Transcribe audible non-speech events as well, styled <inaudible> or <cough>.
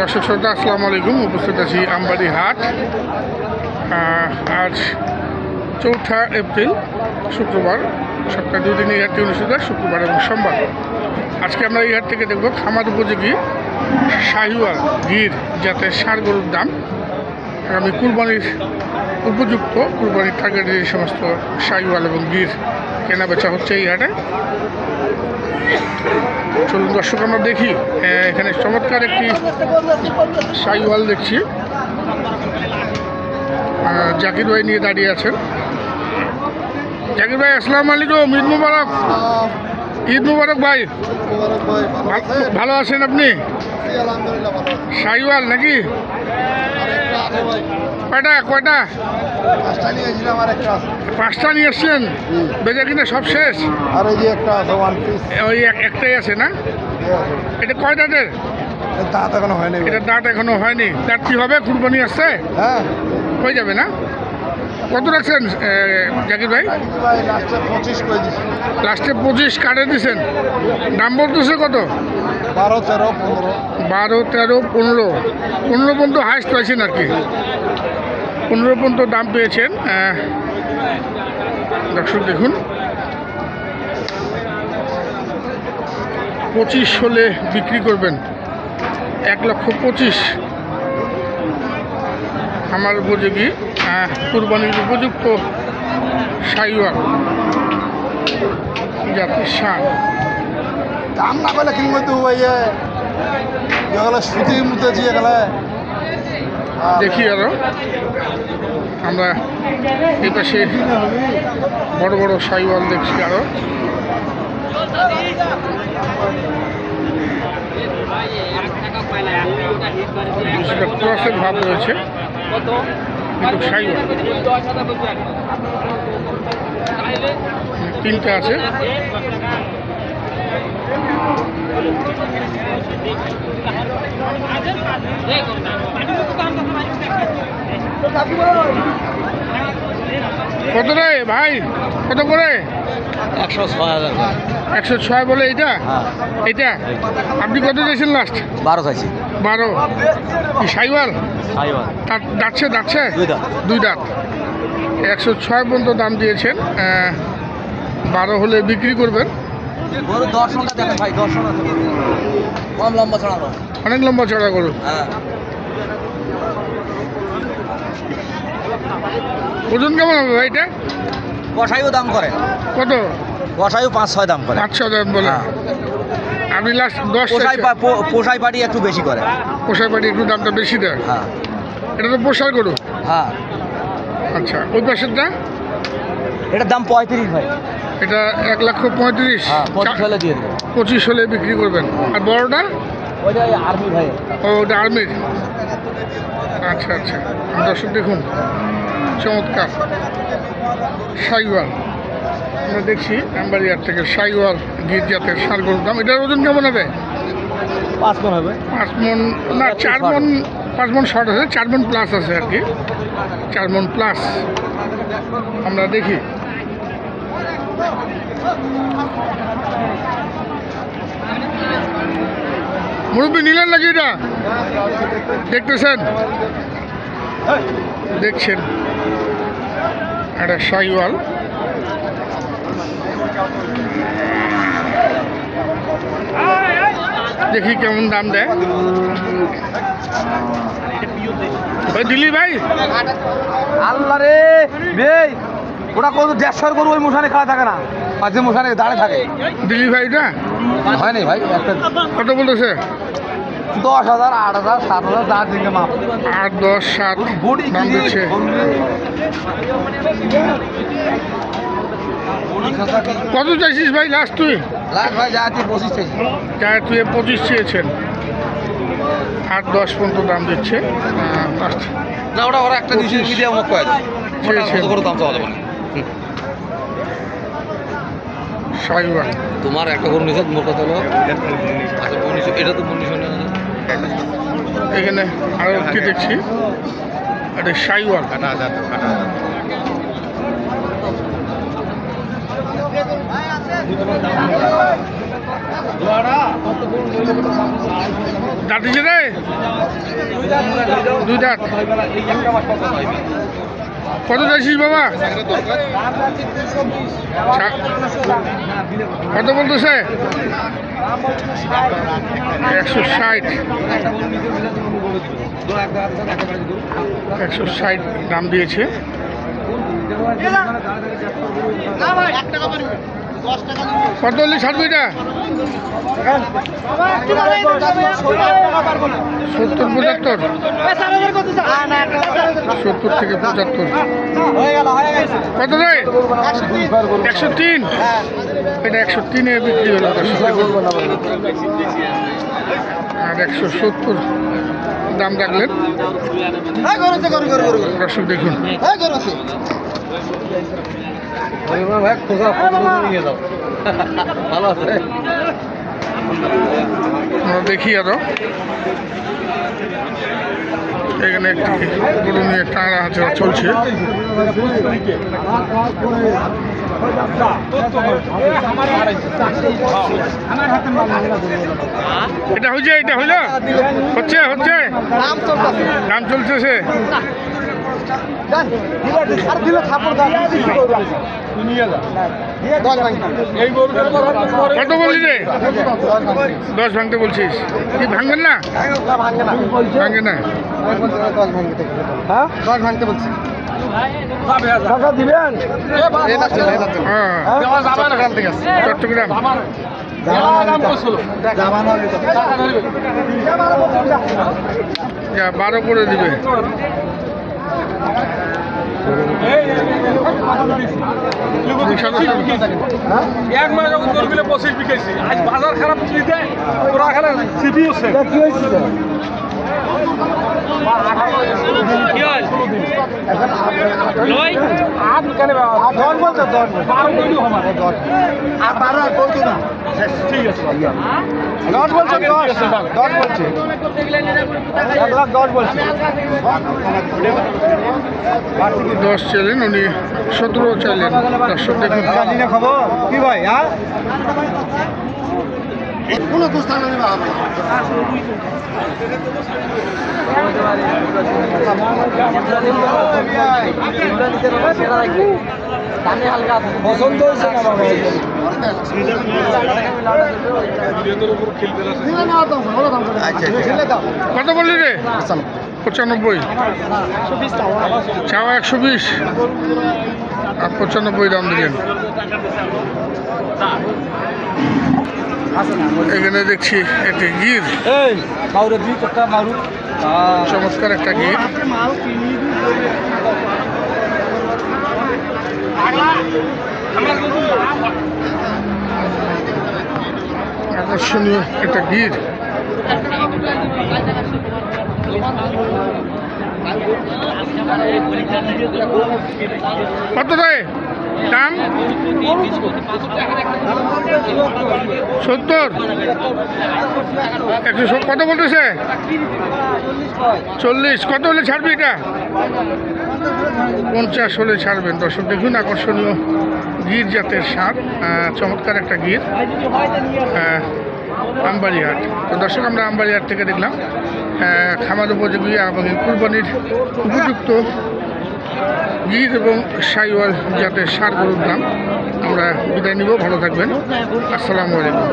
দর্শক শ্রোতা, আসসালামু আলাইকুম। উপস্থিত আছি আমবাড়ি হাট। আজ চৌঠা এপ্রিল, শুক্রবার, সপ্তাহে দুই দিন এই হাটটি অনুষ্ঠিত শুক্রবার এবং সোমবার। আজকে আমরা এই হাট থেকে দেখব খামার উপযোগী শাহিওয়াল গির যাতে সার গরুর দাম। আগামী কুরবানির উপযুক্ত, কুরবানির টার্গেটের এই সমস্ত শাহিওয়াল এবং গির কেনা বেচা হচ্ছে এই হাটে। চলুন দর্শক আমরা দেখি এখানে চমৎকার একটি শাহিওয়াল দেখছি। জাকির ভাই নিয়ে দাঁড়িয়ে আছেন। জাকির ভাই আসসালামু আলাইকুম ঈদ মুবারক। ঈদ মুবারক ভাই। ভালো আছেন আপনি? শাহিওয়াল নাকি? কয়টা কয়টা? পাঁচটা নিয়ে এসছেন? বেজা কিনা সব শেষ? আর এই যে একটা আছে ওয়ান পিস ওই এক- একটাই আছে না? এটা কয় দাঁতের? দাঁত এখনও হয়নি এটা দাঁত এখনও হয়নি। দাঁত কি হবে? কুরবানি আসছে? হ্যাঁ। হয়ে যাবে না? কত রাখছেন জাকির ভাই? লাস্টে পঁচিশ কাটে দিছেন। দাম বলতেছে কত? বারো তেরো পনেরো। বারো তেরো পনেরো। পনেরো পর্যন্ত হাইস্ট পাইছেন আর কি। পনেরো পর্যন্ত দাম পেয়েছেন দর্শক দেখুন। পঁচিশ হলে বিক্রি করবেন, এক লক্ষ পঁচিশ। আমার উপযোগী কুরবানির উপযুক্ত সাইওয়াল, জাতের সার দাম না পেলে কিনবো তো ওই যে যেগুলো সুতি মুতেছি এগুলো। দেখি আরও। আমরা এই পাশে বড় বড় সাইওয়াল দেখছি আরও। ভাব রয়েছে। সাইওয়াল। তিনটে আছে। কত রে ভাই? কত করে? একশো ছয় হাজার একশো ছয় বলে এইটা? হ্যাঁ। এইটা? আপনি কত দিয়েছেন লাস্ট বারো খাইছি বারো। কি সাইওয়াল? দাঁতছে দাঁতছে দুই দাঁত। একশো ছয় পর্যন্ত দাম দিয়েছেন। বারো হলে বিক্রি করবেন। গরু দর্শনটা দেখেন ভাই দর্শন আছে কম লম্বা ছড়ানো। অনেক লম্বা চড়া করুন ওজন কেমন হবে ভাই এটা? কষাইও দাম করে। কত? কষাইও পাঁচ ছয় দাম করে। পাঁচ ছ দাম বলে। হ্যাঁ। আপনি লাস্ট দশ পোষাই পো- পোষাই পাটি একটু বেশি করে। পোষায় পাটি একটু দামটা বেশি দেয়? হ্যাঁ। এটা তো পোষার গরু? হ্যাঁ। আচ্ছা ওই পাশেরটা? এটার দাম পঁয়ত্রিশ ভাই। এটা এক লক্ষ পঁয়ত্রিশ। হ্যাঁ পঁচিশ হলে দিয়ে দেবো। পঁচিশ হলে বিক্রি করবেন। আর বড়টা? ওইটা আর্মি ভাই। ও ওটা আর্মির। আচ্ছা আচ্ছা। দর্শক দেখুন। চমৎকার। সাইওয়াল। আমরা দেখছি আম্বারিয়ার থেকে সাইওয়াল গির জাতের সার গরুর দাম এটার ওজন কেমন হবে? পাঁচ কোন হবে। পাঁচ মন না চার মন পাঁচ মন শর্ট আছে চার মন প্লাস আছে আর কি। চার মন প্লাস আমরা দেখি। মুরব্বী নিলেন নাকি এটা? দেখতেছেন? দেখছেন। একটা শাহিওয়াল দেখি কেমন দাম দেয়। ওই দিলি ভাই। আল্লাহ রে বেই ওটা কত দেড়শোর গরু ওই মশানে খাওয়া থাকে না? পাঁচে মশানে দাঁড়ে থাকে। দিলি ভাইটা? হয় নাই ভাই একটা কত বলেছে দশ হাজার আট হাজার সাত হাজার দিকে মাপ। আট দশ সাত বডি কত চাইছিস ভাই লাস্ট তুই? লাখ ভাই যা আছে পঁচিশ চাইছি। যাই তুই পঁচিশ চেয়েছেন। আট দশ পর্যন্ত দাম দিচ্ছে। না ওটা ওরা একটা দিয়েছে মিডিয়াম মুখ কয়েক। করে দাম চাওয়া যাবে না। তোমার একটা গরু নিছে মোর কথা হলো আচ্ছা এটা তো মনীষ এখানে আরও একটি দেখছি। এটা শাহিওয়াল কাটা হাজার কাটা হাজার দাঁতিছে রে? দুই দাঁত। কত চাইছিস বাবা? কত বলতেছে? একশো ষাট। একশো ষাট দাম দিয়েছে। কত হলে এটা সত্তর, পঁচাত্তর? সত্তর থেকে পঁচাত্তর। কত একশো তিন এটা একশো তিনে বিক্রি হলো আর একশো সত্তর। দাম রাখলেন? দেখুন। <laughs> ভালো আছে। দেখি আরও। এখানে একটি গরু নিয়ে টানা আছে চলছে। এটা হয়েছে এটা হইল? হচ্ছে হচ্ছে? নাম দাম চলতেছে? দশ ভাঙতে বলছিস? কি, ভাঙবেন না? ভাঙে না। দশ ভাঙতে বলছি চট্টগ্রাম। বারো করে দিবে। এক মাস যখন গরুগুলো পঁচিশ বিকেছি আজ বাজার খারাপ চিনিতে ওরা এখানে সিপি হচ্ছে দশ দশ আছে দশ বলছো দশ বলছে দশ দশ চাইলেন, উনি সতেরো চাইলেন খবর কি ভাই হ্যাঁ? কোনো দোষ থাকলে পছন্দ হয়েছে না বাবা? আচ্ছা কত বললি রে? পঁচানব্বই। চাওয়া একশো বিশ। আর পঁচানব্বই দাম দিলেন। এখানে দেখছি একটি গির। এই মাউরে দুই একটা মারু। চমৎকার একটা গির। আকর্ষণীয় একটা গির। কত রে দাম? সত্তর? একশো কত বলতেছে? চল্লিশ। কত হলে ছাড়বি এটা? পঞ্চাশ হলে ছাড়বেন। দর্শক দেখুন আকর্ষণীয় গির জাতের আহ, চমৎকার একটা গির আমবাড়িহাট তো দর্শক আমরা আমবাড়িহাট থেকে দেখলাম খামার উপযোগী এবং কুরবানির উপযুক্ত গির এবং সাইওয়াল যাতে সার গরুর দাম আমরা বিদায় নিব ভালো থাকবেন। আসসালামু আলাইকুম।